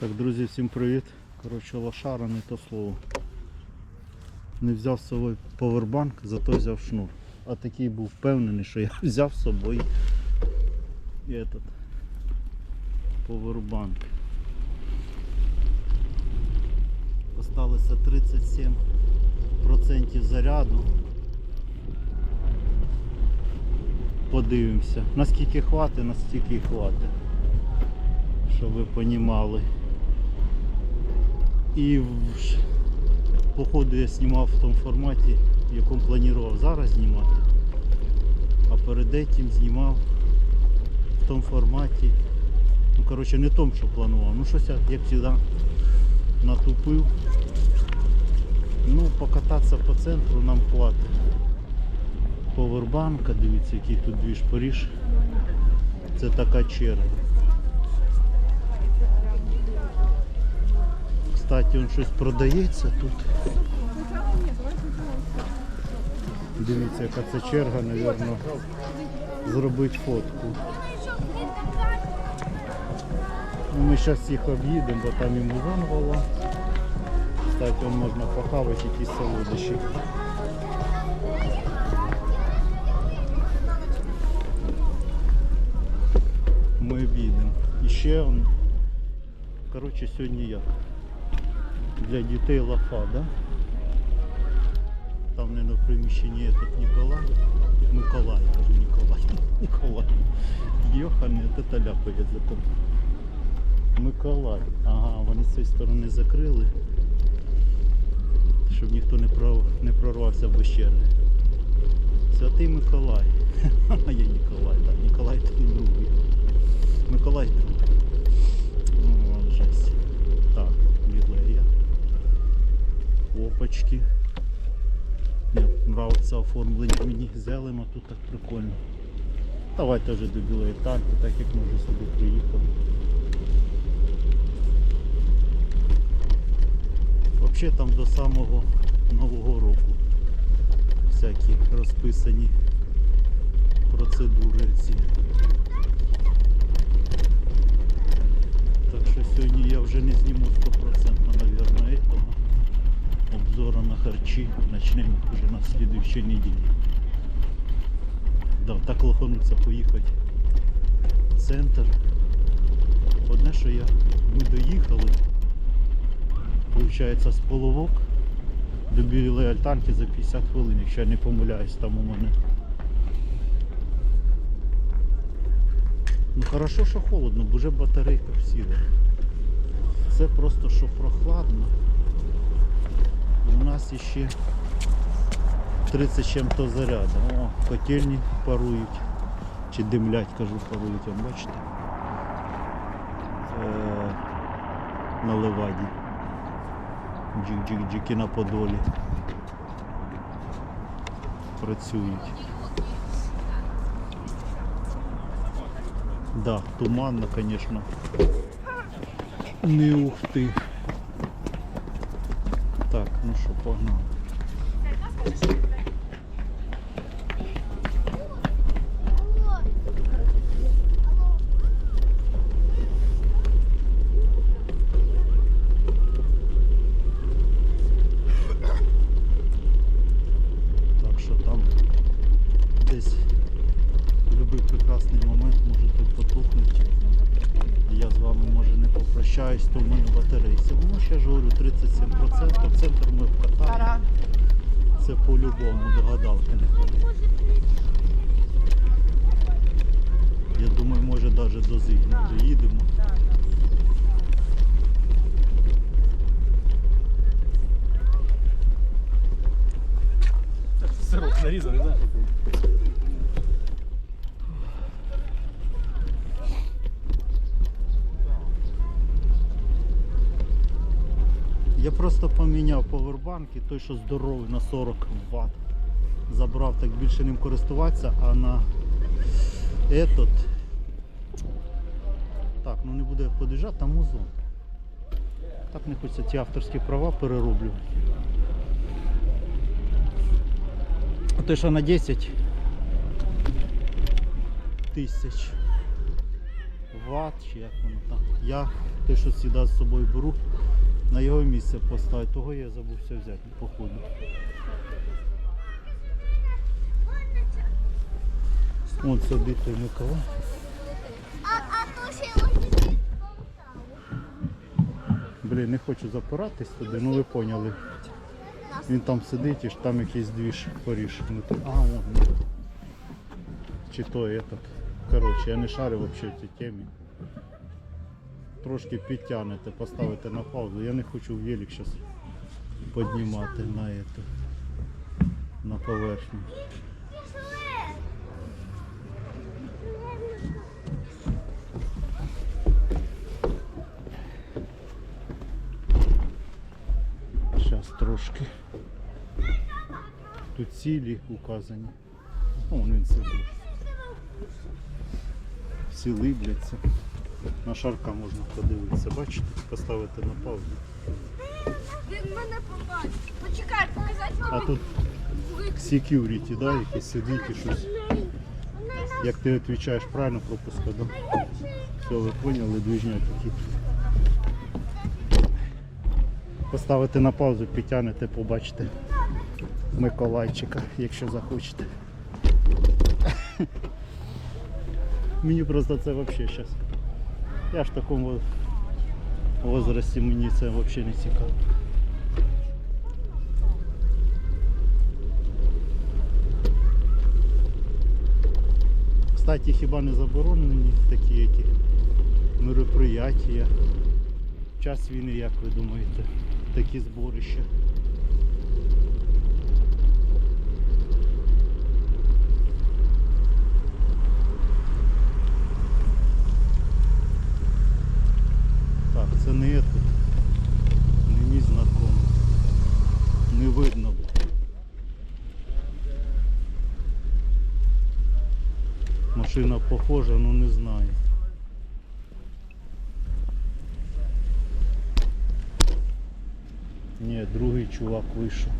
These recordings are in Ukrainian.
Так, друзі, всім привіт. Коротше, лошара не то слово. Не взяв з собою повербанк, зато взяв шнур. А такий був впевнений, що я взяв з собою этот повербанк. Осталося 37% заряду. Подивимося. Наскільки хватить, настільки хватить. Щоб ви понімали. І походу я знімав в тому форматі, в якому планував зараз знімати. А перед этим знімав в тому форматі. Ну коротше не тому, що планував. Ну щось я, як завжди, натупив. Ну, покататися по центру нам хватить. Повербанка, дивіться, який тут двіж Паріж. Це така черга. Кстати, он щось продається тут. Дивіться, яка це черга, напевно, зробити фотку. Ну, ми зараз їх об'їдемо, бо там і музон. Кстати, он можна похавати якісь солодощі. Ми об'їдемо. І ще. Коротше, сьогодні як? Для дітей лафа, да? Там не на приміщенні этот Ніколай. Миколай, кажу Ніколай. Ніколай. Йохане, це ляпає язиком. Миколай. Ага, вони з цієї сторони закрили. Щоб ніхто не, пров... не прорвався без черги. Святий Миколай. А я Ніколай, так. Ніколай це другий. Миколай Опачки. Мені нравиться оформлення мені зелено, тут так прикольно. Давайте вже до білої танки, так як ми вже сюди приїхали. Взагалі там до самого Нового року всякі розписані процедури ці. Так що сьогодні я вже не зніму 100% наверное, этого обзора на харчі. Начнемо вже на слідуючій неділі. Да, так лохануться поїхати в центр. Одне, що я ми доїхали, виходить, з половок до білої альтанки за 50 хвилин, якщо я не помиляюсь, там у мене. Ну хорошо, що холодно, бо вже батарейка всіла. Це просто що прохладно. Нас 30 з чим-то заряду. О, котельні парують. Чи димлять, кажу, парують, Вон, бачите? Е, на леваді. Джик-джик-джики на подолі. Працюють. Да, туманно, конечно. Не ух ти. Ну що, погнали. Так що там десь будь-який прекрасний момент може тут потухнути. Я з вами може не попрощаюсь, то в мене батарейці. Ну ще ж говорю 37%, центр ми вкатали. Це по-любому догадався. Я думаю, може навіть до Зигні доїдемо. Сирок нарізаний, знаєш? Я просто поміняв повербанки, той, що здоровий на 40 Вт. Забрав так більше ним користуватися, а на этот. Так, ну не буде подиджати, там музон. Так не хочеться ці авторські права перероблювати. А той, що на 10 тисяч ват, чи як воно там. Я те, що завжди з собою беру, на його місце поставити. Того я забувся взяти по ходу. Вон сидить той Миколай. А, а то ще ось Блін, не хочу запиратись туди, ну ви поняли. Він там сидить і ж там якийсь двіж поріж. А, вон. Чи то этот. Коротше, я не шарю взагалі в цій темі. Трошки підтягнете, поставите на паузу. Я не хочу велик зараз піднімати на эту, на поверхню. Зараз трошки. Тут цілі указані. О, він сидить. Всі либляться. На шарка можна подивитися, бачите? Поставити на паузу. Він мене побачить. Почекай, показати А тут security, да, якийсь сидить і щось. Як ти відповідаєш правильно пропуска, да? Все, ви поняли, движня такі. Поставити на паузу, підтягнете, побачите Миколайчика, якщо захочете. Мені просто це взагалі зараз. Я ж в такому во- возрасті мені це взагалі не цікаво. Кстати, хіба не заборонені такі які мероприятия. Час війни, як ви думаєте, такі зборища. Так, це не этот, не мій знакомий. Не видно. Похожа, ну не знаю. Ні, другий чувак вийшов.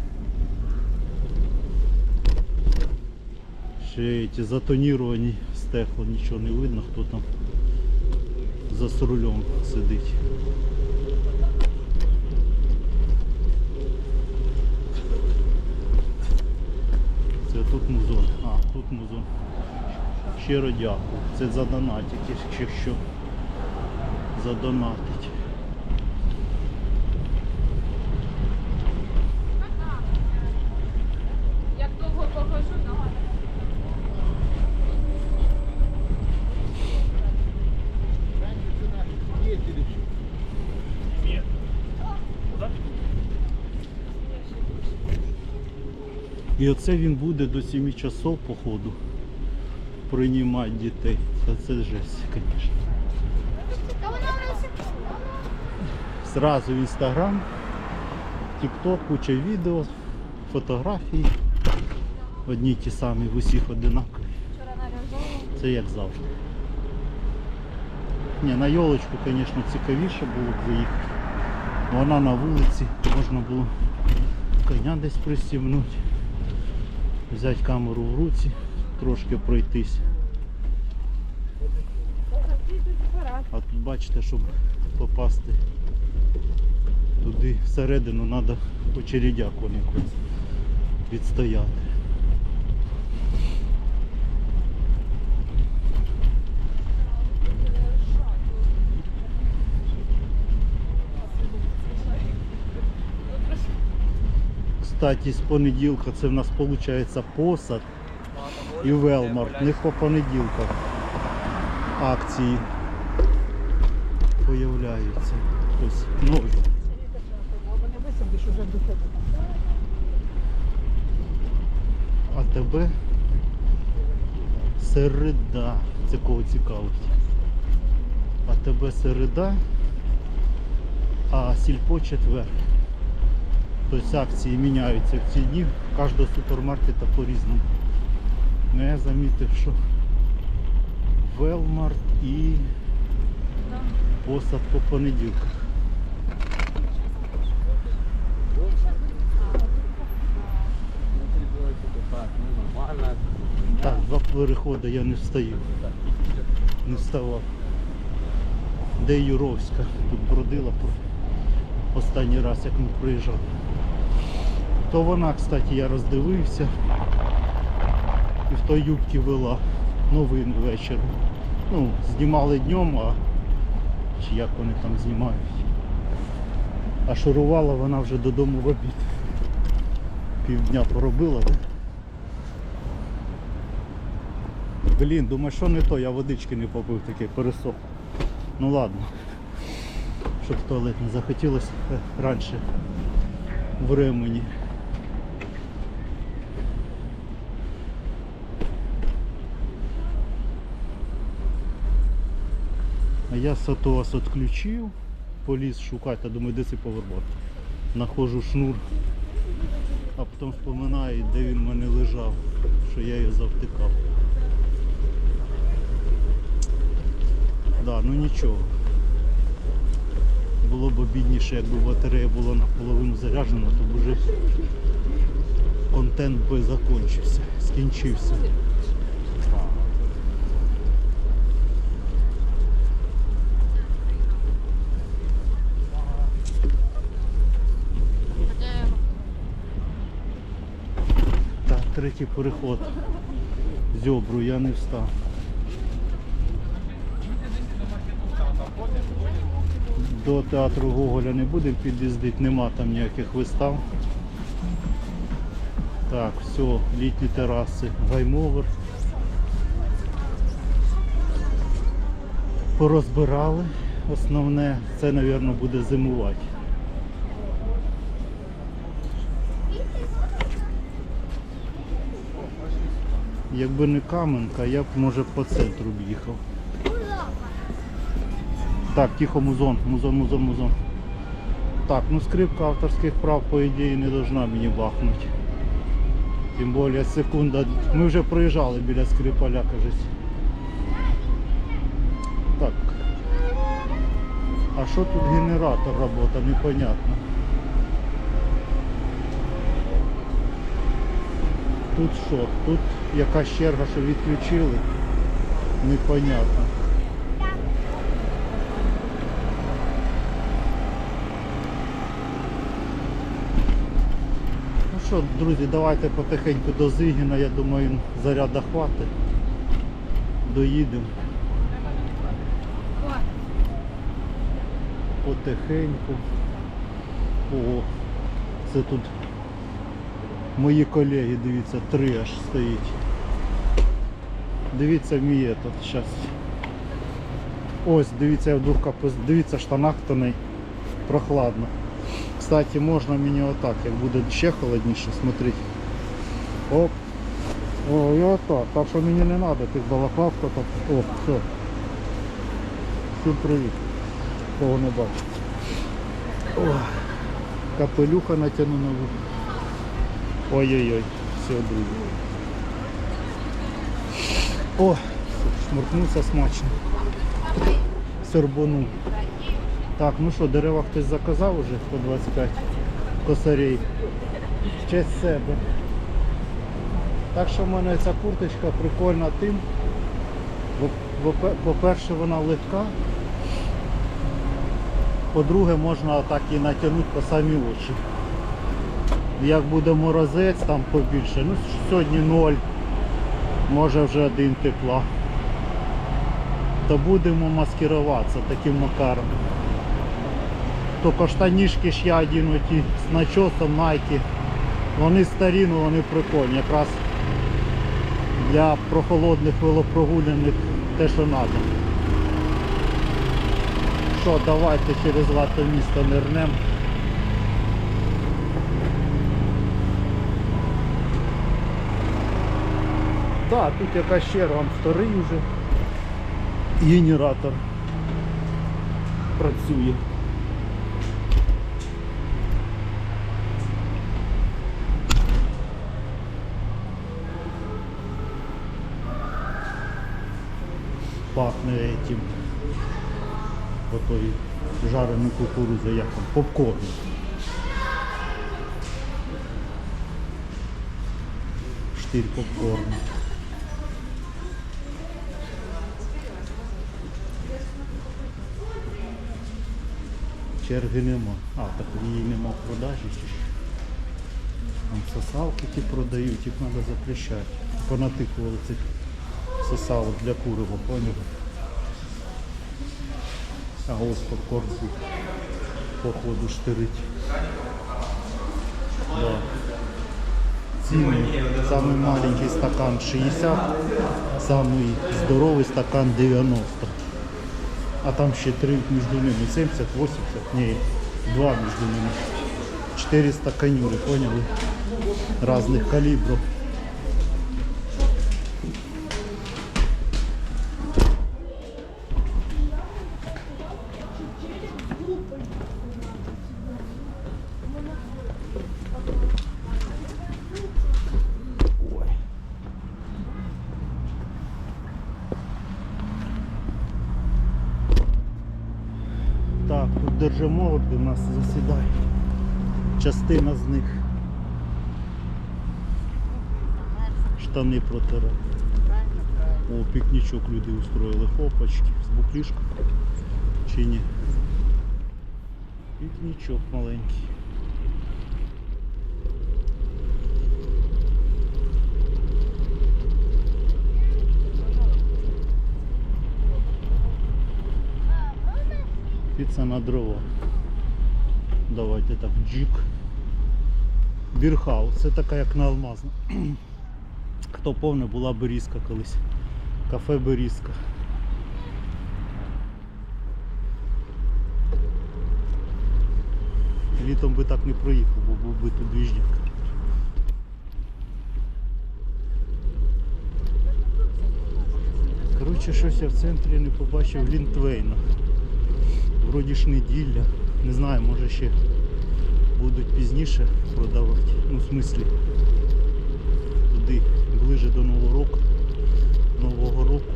Ще ці затоніровані стекло, нічого не видно, хто там за рулем сидить. Це тут музон. А, тут музон. Щиро дякую. Це за донатик, якщо що. Задонатить. Як довго похожу, нагадую. І оце він буде до 7 часов по ходу приймати дітей. Та це жесть, звісно. Зразу в інстаграм, тікток, куча відео, фотографії. Одні ті самі, в усіх одинакові. Це як завжди. Ні, на йолочку, звісно, цікавіше було б заїхати. Вона на вулиці, можна було коня десь пристібнути, взяти камеру в руці, трошки пройтись. А тут бачите, щоб попасти туди всередину, треба вон якось відстояти. Кстати, з понеділка це в нас виходить посад і Велмарт. В них по понеділках акції появляються. Ось нові. А тебе середа. Це кого цікавить. А тебе середа, а сільпо четвер. Тобто акції міняються в ці дні, кожного супермаркета по-різному. Ну я замітив, що Велмарт і посад по понеділках. Так, два переходи я не встаю. Не вставав. де Юровська. Тут бродила останній раз, як ми приїжджали. То вона, кстати, я роздивився і в той юбці вела новин ввечері. Ну, знімали днем, а чи як вони там знімають. А шурувала вона вже додому в обід. Півдня поробила? Блін, думаю, що не то, я водички не попив такий пересох. Ну ладно. Щоб в туалет не захотілося е, раніше времени. А я сатоас відключив, поліз шукати, а думаю, де цей повербат. Находжу шнур, а потім вспоминаю, де він в мене лежав, що я його завтикав. Да, ну нічого. Було б обідніше, якби батарея була наполовину заряджена, то б вже контент би закінчився, скінчився. Третій переход. Зьобру я не встав. До театру Гоголя не будемо під'їздити, нема там ніяких вистав. Так, все, літні тераси, гаймовер. Порозбирали. Основне, це, мабуть, буде зимувати. Якби не Каменка, я б може по центру б їхав. Так, тихо, музон, музон, музон, музон. Так, ну скрипка авторських прав, по ідеї, не должна мені бахнути. Тим більше секунда. Ми вже проїжджали біля скрипаля, кажуть. Так. А що тут генератор робота, непонятно. Тут що? Тут якась черга, що відключили. Непонятно. Ну що, друзі, давайте потихеньку до Зигіна, я думаю, заряда хватить. Доїдемо. Потихеньку. О, це тут мої колеги, дивіться, три аж стоїть. Дивіться мій этот, зараз. Ось, дивіться, я в двох капус, дивіться, штанах тоней. Прохладно. Кстати, можна мені отак, як буде ще холодніше, смотрите. Оп. О, і отак. Так що мені не треба тих балаклав, хто так. О, все. Всім привіт. Кого не бачу. О, капелюха натягну нову. Ой-ой-ой, все, друзі. О, шмуркнувся смачно. Сербону. Так, ну що, дерева хтось заказав уже по 25 косарей. В честь себе. Так що в мене ця курточка прикольна тим. По-перше, вона легка. По-друге, можна так і натягнути по самі очі. Як буде морозець, там побільше. Ну, сьогодні 0, може вже один тепла. То будемо маскируватися таким макаром. Тільки штанішки ж я одінуті з начосом Nike. Вони старі, але вони прикольні. Якраз для прохолодних велопрогулянок те, що треба. Що, давайте через лато місто нирнем. Так, тут якась черга, он старий вже. Генератор працює. Пахне этим. Отой жарений кукурудза, як там, попкорн. Штиль попкорну. Черги нема. А, так її нема в продажі. Там сосалки ті продають, їх треба запрещати. Понатикували цих сосалок для курива, поняв? А ось попкорн тут, походу штирить. Да. Ціни. Самий маленький стакан 60, самий здоровий стакан 90. А там ще три між ними 70, 80, ні, два між ними. 4 стаканюри, поняли? Разных калибров. Так, тут держиморди у нас засідає. Частина з них. Штани протирали. О, пікнічок люди устроїли. Хопочки з буклішком. Чи ні? Пікнічок маленький. Піца на дрова. Давайте так, джик. Бірхаус, це така як на алмазна. Хто повне, була Берізка колись. Кафе Берізка. Літом би так не проїхав, бо був би тут двіжняк. Коротше, щось я в центрі не побачив Лінтвейна. Вроді ж неділя. Не знаю, може ще будуть пізніше продавати. Ну, в смислі, туди, ближе до Нового року. Нового року.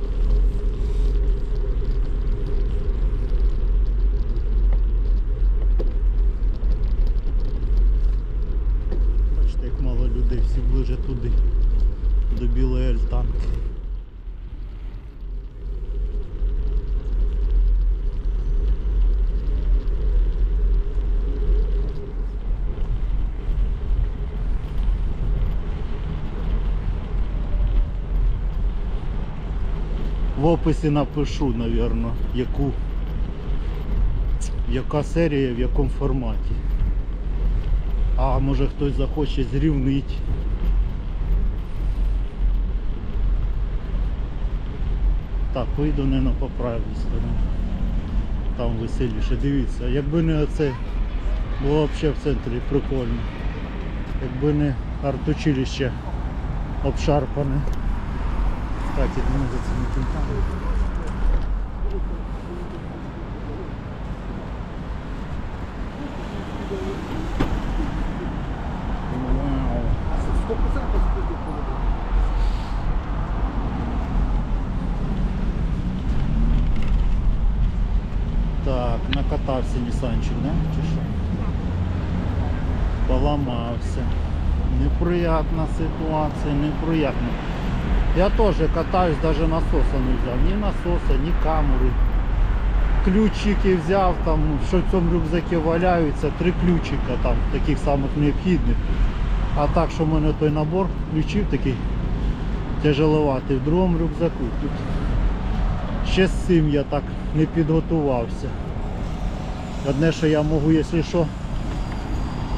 Бачите, як мало людей, всі ближе туди, до білої альтанки. В описі напишу, напевно, яку, яка серія в якому форматі. А може хтось захоче зрівнити. Так, вийду не на по правильній стороні. Там веселіше. Дивіться, якби не оце, було б ще в центрі прикольно. Якби не артучилище обшарпане. Кстати, ну за цими кінтами. Так, накатався Нісанчик, да? Чи що? Поламався. Неприятна ситуація, неприятна. Я теж катаюсь, навіть насоса не взяв. Ні насоса, ні камери. Ключики взяв, там, що в цьому рюкзакі валяються, три ключика там, таких самих необхідних. А так, що в мене той набор ключів такий тяжеловатий в другому рюкзаку. Тут ще з цим я так не підготувався. Одне, що я можу, якщо що,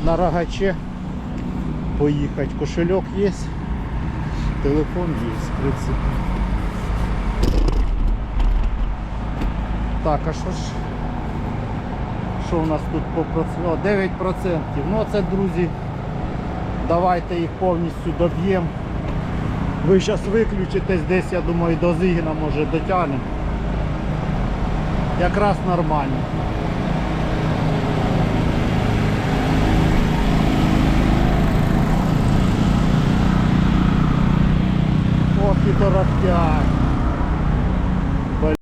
на рогаче поїхати. Кошельок є. Телефон є, в принципі. Так, а що ж? Що у нас тут по проценту? 9%. Ну це, друзі, давайте їх повністю доб'ємо. Ви зараз виключитесь десь, я думаю, до Зигіна може дотягнемо. Якраз нормально. півтора п'ять.